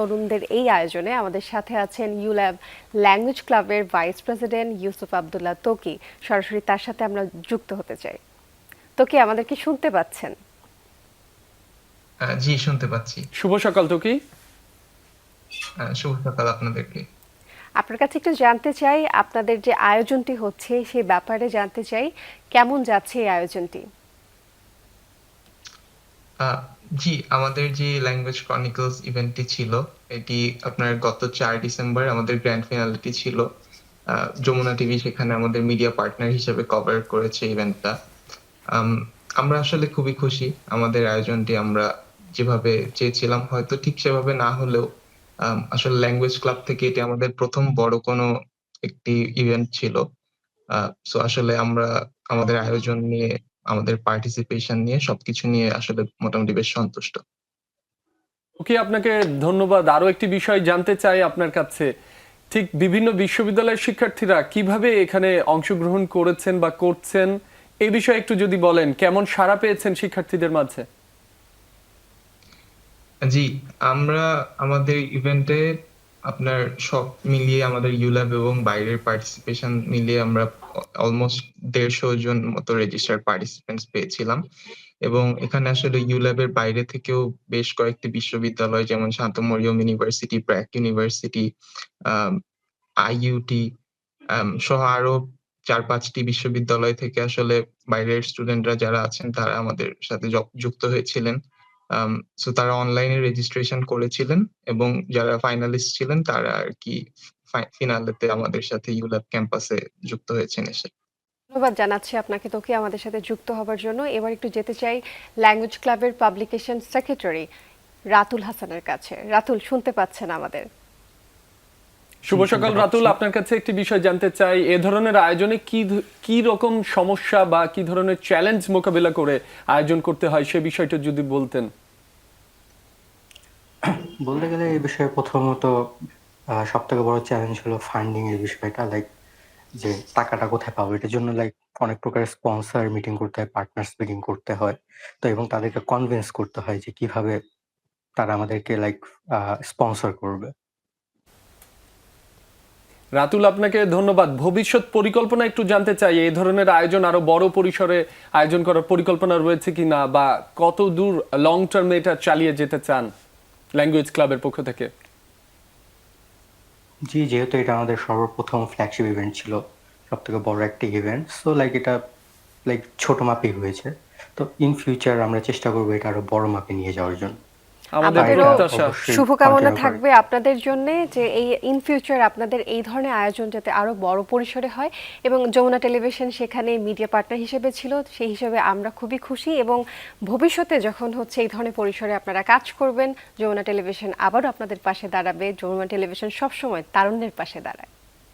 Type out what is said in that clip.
তরুণদের এই আয়োজনে আমাদের সাথে আছেন ইউল্যাব ল্যাঙ্গুয়েজ ক্লাবের ভাইস প্রেসিডেন্ট ইউসুফ আবদুল্লাহ তোকি সরাসরি তার সাথে আমরা যুক্ত হতে চাই। তোকি আমাদের কি শুনতে পাচ্ছেন? জি শুনতে পাচ্ছি। শুভ সকাল তো কি শুভ সকাল আপনাদেরকে। আপনার কাছে একটু জানতে চাই আপনাদের যে আয়োজনটি হচ্ছে সেই ব্যাপারে জানতে চাই কেমন যাচ্ছে এই আয়োজনটি? জি আমাদের যে ল্যাঙ্গুয়েজ ক্রনিকলস ইভেন্টটি ছিল এটি আপনার গত চার ডিসেম্বর আমাদের গ্র্যান্ড ফিনালিটি ছিল। আহ, যমুনা টিভি সেখানে আমাদের মিডিয়া পার্টনার হিসেবে কভার করেছে ইভেন্টটা আমরা আসলে খুবই খুশি। আমাদের আয়োজনটি আমরা যেভাবে চেয়েছিলাম হয়তো ঠিক সেভাবে না হলেও আসলে ল্যাঙ্গুয়েজ ক্লাব থেকে এটি আমাদের প্রথম বড় কোনো একটি ইভেন্ট ছিল। সো আসলে আমরা আমাদের আয়োজন নিয়ে আমাদের পার্টিসিপেশন নিয়ে সবকিছু নিয়ে আসলে মোটামুটি বেশ সন্তুষ্ট। ওকে আপনাকে ধন্যবাদ। আরও একটি বিষয় জানতে চাই আপনার কাছে। ঠিক বিভিন্ন বিশ্ববিদ্যালয়ের শিক্ষার্থীরা কীভাবে এখানে অংশগ্রহণ করেছেন বা করছেন? এই বিষয়ে একটু যদি বলেন কেমন সাড়া পেয়েছেন শিক্ষার্থীদের মাঝে? জি আমরা আমাদের ইভেন্টে আপনার সব মিলিয়ে আমাদের ইউল্যাব এবং বাইরের পার্টিসিপেশন মিলিয়ে আমরা অলমোস্ট দেড়শো জন মতো রেজিস্টার পার্টিসিপেন্টস পেয়েছিলাম। এবং এখানে আসলে ইউল্যাবের বাইরে থেকেও বেশ কয়েকটি বিশ্ববিদ্যালয়, যেমন Shanto Mariam university BRAC university IUT সহ আরও চার পাঁচটি বিশ্ববিদ্যালয় থেকে আসলে বাইরের স্টুডেন্টরা যারা আছেন, তারা আমাদের সাথে যুক্ত হয়েছিলেন। সো তারা অনলাইনে রেজিস্ট্রেশন করেছিলেন এবং যারা ফাইনালিস্ট ছিলেন তারা আর কি ফিনালেতে আমাদের সাথে ইউল্যাব ক্যাম্পাসে যুক্ত হয়েছেন এসে। ধন্যবাদ জানাচ্ছি আপনাকে তোকে আমাদের সাথে যুক্ত হবার জন্য। এবার একটু যেতে চাই ল্যাঙ্গুয়েজ ক্লাবের পাবলিকেশন সেক্রেটারি রাতুল হাসানের কাছে। রাতুল শুনতে পাচ্ছেন আমাদের? শুভ সকাল রাতুল। আপনার কাছে একটি বিষয় জানতে চাই। এ ধরনের আয়োজনে কি কি রকম সমস্যা বা কি ধরনের চ্যালেঞ্জ মোকাবেলা করে আয়োজন করতে হয় সে বিষয়টা যদি বলতেন। বলতে গেলে এই বিষয়ে প্রথমত সব থেকে বড় চ্যালেঞ্জ হলো ফান্ডিং এর বিষয়টা লাইক যে টাকাটা কোথায় পাবো? এটার জন্য লাইক অনেক প্রকার স্পন্সর মিটিং করতে হয় পার্টনার্স মিটিং করতে হয়। তো এবং তাদেরকে কনভিন্স করতে হয় যে কীভাবে তারা আমাদেরকে লাইক স্পন্সর করবে। রাতুল, আপনাকে ধন্যবাদ। ভবিষ্যৎ পরিকল্পনা একটু জানতে চাই, এই ধরনের আয়োজন আরও বড় পরিসরে আয়োজন করার পরিকল্পনা রয়েছে কিনা বা কত দূর লং টার্মে এটা চালিয়ে যেতে চান? ল্যাঙ্গুয়েজ ক্লাবের পক্ষ থেকে? জি, যেহেতু এটা আমাদের সর্বপ্রথম ফ্ল্যাগশিপ ইভেন্ট ছিল সব থেকে বড় একটি ইভেন্ট সো লাইক এটা লাইক ছোট মাপেই হয়েছে। তো ইন ফিউচার আমরা চেষ্টা করব এটা আরও বড় মাপে নিয়ে যাওয়ার জন্য। আমাদেরও প্রত্যাশা শুভকামনা থাকবে আপনাদের জন্য যে এই ইন ফিউচার আপনাদের এই ধরনের আয়োজন যাতে আরও বড় পরিসরে হয় এবং যমুনা টেলিভিশন সেখানে মিডিয়া পার্টনার হিসেবে ছিল সেই হিসেবে আমরা খুবই খুশি এবং ভবিষ্যতে যখন হচ্ছে এই ধরনের পরিসরে আপনারা কাজ করবেন যমুনা টেলিভিশন আবারও আপনাদের পাশে দাঁড়াবে যমুনা টেলিভিশন সবসময় তারুণ্যের পাশে দাঁড়ায়।